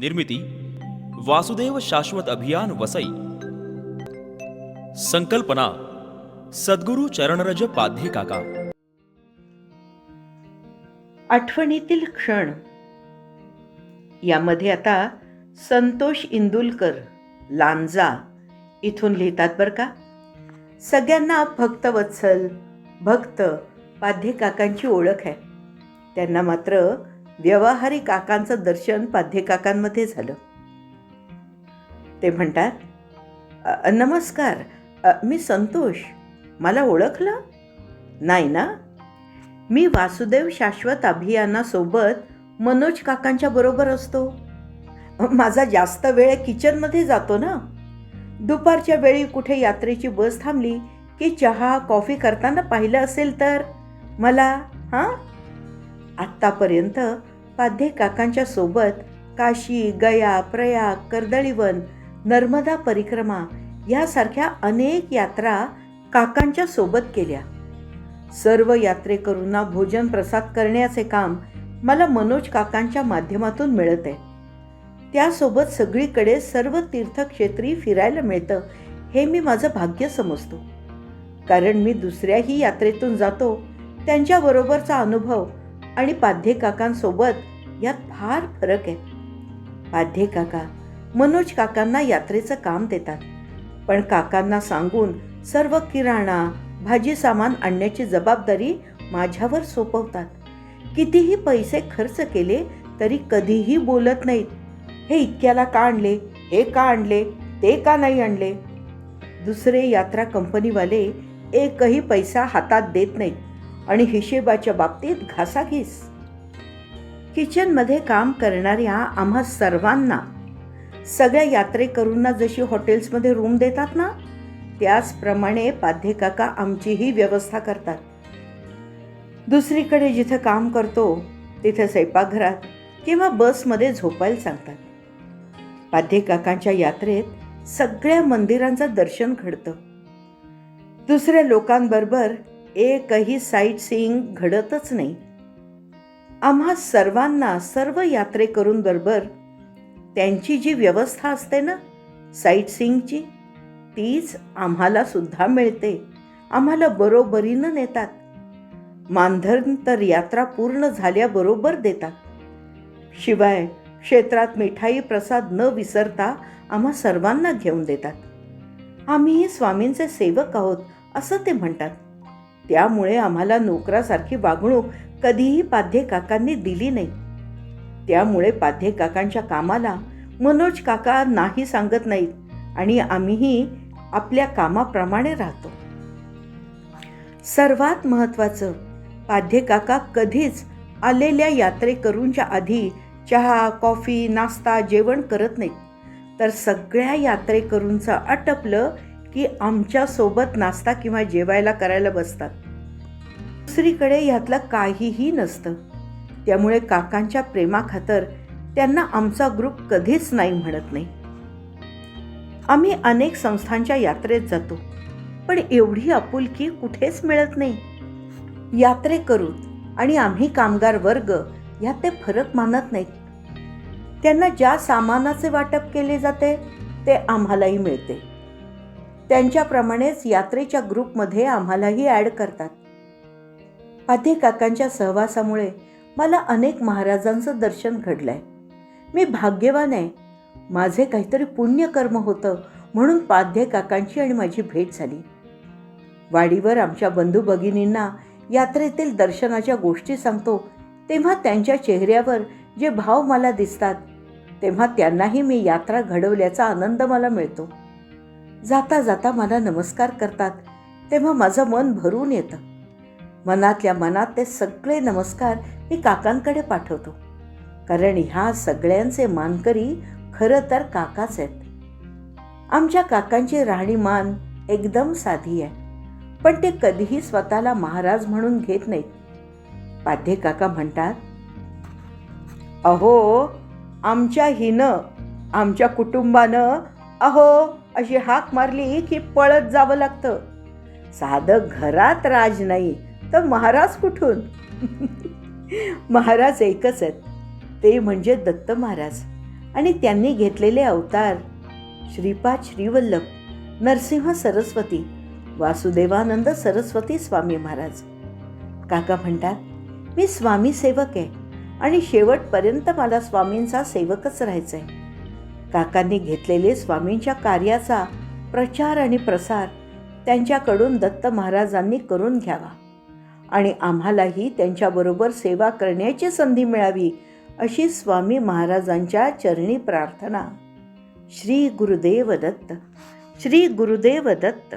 निर्मिती वासुदेव शाश्वत अभियान वसई संकल्पना सद्गुरु चरणरज पाध्ये काका. आठवणीतील क्षण. यामध्ये आता संतोष इंदुलकर लांजा इथून लिहितात बरं का. सगळ्यांना भक्तवत्सल भक्त पाध्ये काकांची ओळख आहे. त्यांना मात्र व्यवहारी काकांचं दर्शन पाध्यकाकांमध्ये झालं. ते म्हणतात नमस्कार मी संतोष. मला ओळखलं? नाही ना. मी वासुदेव शाश्वत अभियानासोबत मनोज काकांच्या बरोबर असतो. माझा जास्त वेळ किचनमध्ये जातो ना. दुपारच्या वेळी कुठे यात्रेची बस थांबली की चहा कॉफी करताना पाहिलं असेल तर? मला हां? आत्तापर्यंत पाध्ये काकांच्या सोबत काशी गया प्रयाग कर्दळीवन नर्मदा परिक्रमा यासारख्या अनेक यात्रा काकांच्या सोबत केल्या. सर्व यात्रेकरूंना भोजन प्रसाद करण्याचे काम मला मनोज काकांच्या माध्यमातून मिळत. आहे त्यासोबत सगळीकडे सर्व तीर्थक्षेत्री फिरायला मिळतं हे मी माझं भाग्य समजतो. कारण मी दुसऱ्याही यात्रेतून जातो त्यांच्याबरोबरचा अनुभव आणि पाध्ये काकांसोबत यात फार फरक आहे. पाध्ये काका मनोज काकांना यात्रेचं काम देतात. पण काकांना सांगून सर्व किराणा भाजी सामान आणण्याची जबाबदारी माझ्यावर सोपवतात. कितीही पैसे खर्च केले तरी कधीही बोलत नाहीत. हे इतक्याला का आणले? हे का आणले? ते का नाही आणले? दुसरे यात्रा कंपनीवाले एकही पैसा हातात देत नाहीत. आणि हिशेबाच्या बाबतीत घासाघीस. किचनमध्ये काम करणाऱ्या आम्हा सर्वांना सगळ्या यात्रेकरूंना जशी हॉटेल्समध्ये रूम देतात ना त्याचप्रमाणे पाध्ये काका आमचीही व्यवस्था करतात. दुसरीकडे जिथं काम करतो तिथे स्वयंपाकघरात किंवा बसमध्ये झोपायला सांगतात. पाध्ये काकांच्या यात्रेत सगळ्या मंदिरांचं दर्शन घडतं. दुसऱ्या लोकांबरोबर एकही साईट सीईंग घडतच नाही. आम्हा सर्वांना सर्व यात्रेकरूंबरोबर त्यांची जी व्यवस्था असते ना साईट सीईंगची तीच आम्हाला सुद्धा मिळते. आम्हाला बरोबरीनं नेतात. मानधन तर यात्रा पूर्ण झाल्याबरोबर देतात. शिवाय क्षेत्रात मिठाई प्रसाद न विसरता आम्हा सर्वांना घेऊन देतात. आम्हीही स्वामींचे सेवक आहोत असं ते म्हणतात. त्यामुळे आम्हाला नोकरासारखी वागणूक कधीही पाध्ये काकांनी दिली नाही. त्यामुळे पाध्ये काकांच्या कामाला मनोज काका नाही सांगत नाहीत आणि आम्हीही आपल्या कामाप्रमाणे राहतो. सर्वात महत्त्वाचं पाध्ये काका कधीच आलेल्या यात्रेकरूंच्या आधी चहा कॉफी नाश्ता जेवण करत नाहीत. तर सगळ्या यात्रेकरूंचं आटपलं की आमच्यासोबत नाश्ता किंवा जेवायला करायला बसतात. दुसरीकडे ह्यातलं काहीही नसतं. त्यामुळे काकांच्या प्रेमाखातर त्यांना आमचा ग्रुप कधीच नाही म्हणत नाही. आम्ही अनेक संस्थांच्या यात्रेत जातो पण एवढी आपुलकी कुठेच मिळत नाही. यात्रेकरू आणि आम्ही कामगार वर्ग ह्यात ते फरक मानत नाहीत. त्यांना ज्या सामानाचे वाटप केले जाते ते आम्हालाही मिळते. त्यांच्याप्रमाणेच यात्रेच्या ग्रुपमध्ये आम्हालाही ॲड करतात. आधी काकांच्या सहवासामुळे मला अनेक महाराजांचं दर्शन घडलंय. मी भाग्यवान आहे. माझे काहीतरी पुण्यकर्म होतं म्हणून पाध्ये काकांची आणि माझी भेट झाली. वाडीवर आमच्या बंधू भगिनींना यात्रेतील दर्शनाच्या गोष्टी सांगतो तेव्हा त्यांच्या चेहऱ्यावर जे भाव मला दिसतात तेव्हा त्यांनाही मी यात्रा घडवल्याचा आनंद मला मिळतो. जाता जाता मला नमस्कार करतात तेव्हा माझं मन भरून येतं. मनातल्या मनात ते सगळे नमस्कार मी काकांकडे पाठवतो. कारण ह्या सगळ्यांचे मानकरी खरं तर काकाच आहेत. आमच्या काकांची राहणीमान एकदम साधी आहे. पण ते कधीही स्वतःला महाराज म्हणून घेत नाहीत. पाध्ये काका म्हणतात अहो आमच्या हिनं आमच्या कुटुंबानं अहो अशी हाक मारली की पळत जावं लागतं. साधं घरात राज नाही तर महाराज कुठून? महाराज एकच आहेत. ते म्हणजे दत्त महाराज. आणि त्यांनी घेतलेले अवतार श्रीपाद श्रीवल्लभ नरसिंह सरस्वती वासुदेवानंद सरस्वती स्वामी महाराज. काका म्हणतात मी स्वामी सेवक आहे आणि शेवटपर्यंत मला स्वामींचा सेवकच राहायचा आहे काकांनी घेतलेले स्वामींच्या कार्याचा प्रचार आणि प्रसार त्यांच्याकडून दत्त महाराजांनी करून घ्यावा. आणि आम्हालाही त्यांच्याबरोबर सेवा करण्याची संधी मिळावी अशी स्वामी महाराजांच्या चरणी प्रार्थना. श्री गुरुदेव दत्त. श्री गुरुदेव दत्त.